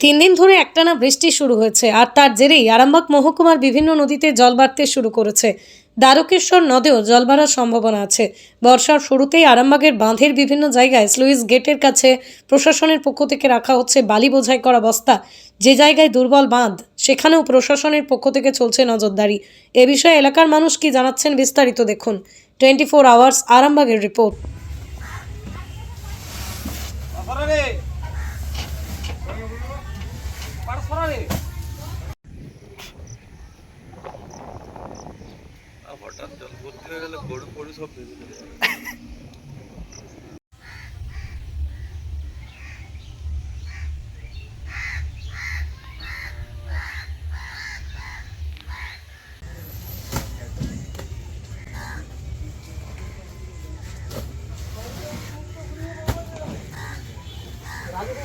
তিন দিন ধরে একটানা বৃষ্টি শুরু হয়েছে, আর তার জেরেই আরামবাগ মহকুমার বিভিন্ন নদীতে জল বাড়তে শুরু করেছে। দ্বারকেশ্বর নদেও জল বাড়ার সম্ভাবনা আছে। বর্ষার শুরুতেই আরামবাগের বাঁধের বিভিন্ন জায়গায় স্লুইস গেটের কাছে প্রশাসনের পক্ষ থেকে রাখা হচ্ছে বালি বোঝাই করা বস্তা। যে জায়গায় দুর্বল বাঁধ, সেখানেও প্রশাসনের পক্ষ থেকে চলছে নজরদারি। এ বিষয়ে এলাকার মানুষ কি জানাচ্ছেন বিস্তারিত দেখুন। টোয়েন্টি ফোর আওয়ার্স, আরামবাগের রিপোর্ট। হঠাৎ জল ভর্তি হয়ে গেলে গরু ফরু সব ভেঙে যাবে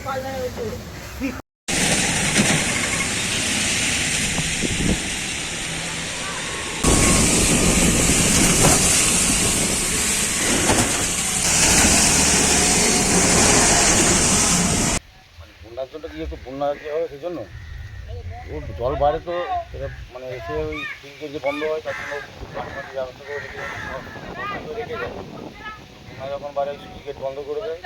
মানে কি একটু বন্যা যে হবে সেই জন্য। ও জল বাড়ে তো সেটা মানে এসে ওই সিল যে বন্ধ হয় তার জন্য ব্যবস্থা করে রেখে রেখে যায় বন্যা যখন বাড়ে ওই সুইচ গেট বন্ধ করে দেয়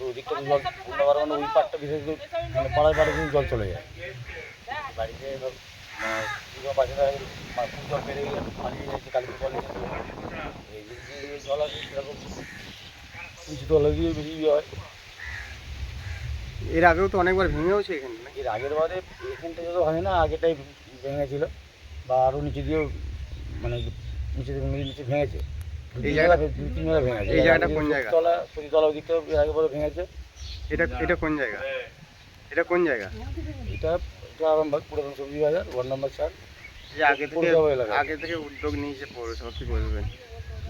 ওই দিকটা জল বন্যা বাড়ে মানে ওই পাটটা বিশেষ করে মানে পাড়ায় পাড়ে কিন্তু জল চলে যায়। বাড়িতে ধর আহ, বিভিন্ন বাচ্চারা মা- খুব জল বেড়ে গেলে পালিয়ে যাচ্ছে কালকে জল এই জল আছে সেরকম কিছু তলা দিয়ে বেশি ইয়ে হয়। এর আগেও তো অনেকবার ভেঙেওছে এখানে নাকি? এর আগের বারে এখানটা যত হয় না আগেটাই ভেঙেছিল। বা আরও নিচে দিয়েও মানে নিচে থেকে মিল নিচে ভেঙেছে। এই তিন জায়গা- জায়গা দু তিন জায়গা ভেঙেছে। এই জায়গাটা কোন জায়গা? তলা তলা ওই দিকটাও এর আগে বলে ভেঙেছে। এটা এটা কোন জায়গা? এটা কোন জায়গা? এটা এটা আরামবাগ পুরাতন সবজি বাজার ওয়ার্ড নাম্বার চার। যে আগে থেকে আগে থেকে উদ্যোগ নিয়েছে পৌরসভা কি বলবেন?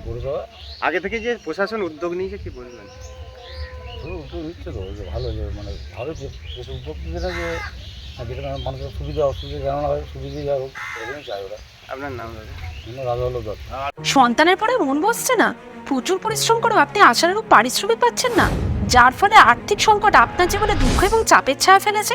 পৌরসভা? আগে থেকে যে প্রশাসন উদ্যোগ নিয়েছে কি বলবেন? তো উদ্যোগ নিচ্ছে তো যে ভালো যে মানে ভালো যে উপকৃত যে যেটা মানুষের সুবিধা অসুবিধা জানানো হয় সুবিধা যা হোক এরকমই চায় ওরা। আপনার নাম রাজা হলো সন্তানের পরে মন বসছে না? প্রচুর পরিশ্রম করেও আপনি আশানুরূপ পারিশ্রমিক পাচ্ছেন না? যার ফলে আর্থিক সংকট আপনার জীবনে দুঃখ এবং চাপের ছায়া ফেলেছে?